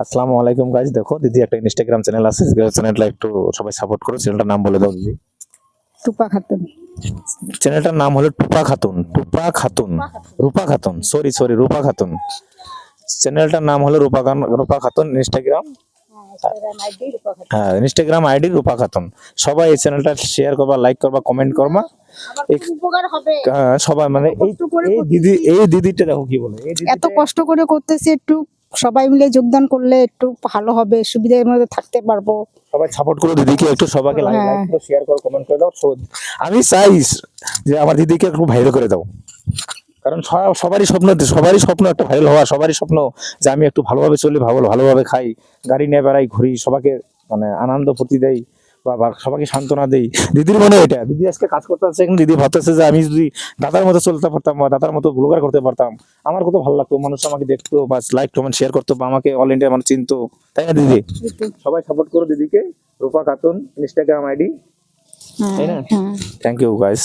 আসসালামু আলাইকুম গাইজ দেখো দিদি একটা ইনস্টাগ্রাম চ্যানেল আছে চ্যানেলটা একটু সবাই সাপোর্ট করো চ্যানেলটার নাম বলে দাও দিদি। টুপা খাতুন। চ্যানেলটার নাম হলো টুপা খাতুন টুপা খাতুন রূপা খাতুন সরি সরি রূপা খাতুন। চ্যানেলটার নাম হলো রূপা খান- রূপা খাতুন ইনস্টাগ্রাম হ্যাঁ ইনস্টাগ্রাম আইডি রূপা খাতুন। সবাই এই চ্যানেলটা শেয়ার করবা লাইক করবা কমেন্ট করবা। আহ, সবাই মানে এই দিদি এই দিদিটা দেখো কি বলে এত কষ্ট করে করতেছি একটু। সবাই মিলে যোগদান করলে একটু ভালো হবে সুবিধার মধ্যে থাকতে পারব। সবাই সাপোর্ট করো দিদিকে একটু সবাইকে লাইক হ্যাঁ। করো শেয়ার করো কমেন্ট করে দাও। আমি চাই যে আমার দিদিকে একটু ভাইরাল করে দাও। কারণ সবারই স্বপ্ন সবারই স্বপ্ন একটা ভাইরাল হওয়া সবারই স্বপ্ন যে আমি একটু ভালোভাবে চলি ভালো ভালোভাবে খাই গাড়ি নিয়ে বেড়াই ঘুরি সবাইকে মানে আনন্দ ফুর্তি দেই। বা সবাইকে সান্ত্বনা দেই। দিদির মনে এটা? দিদি আজকে কাজ করতে আসছে এখন দিদি ভাবতেছে যে আমি যদি দাদার মতো চলতে পারতাম বা দাদার মতো ব্লগার করতে পারতাম আমার কত ভালো লাগতো মানুষ আমাকে দেখতো বা লাইক কমেন্ট শেয়ার করতো বা আমাকে অল ইন্ডিয়া মানুষ চিনতো। তাই না দিদি? সবাই সাপোর্ট করো দিদিকে। রূপা খাতুন ইনস্টাগ্রাম আইডি হ্যাঁ তাই না? Thank you guys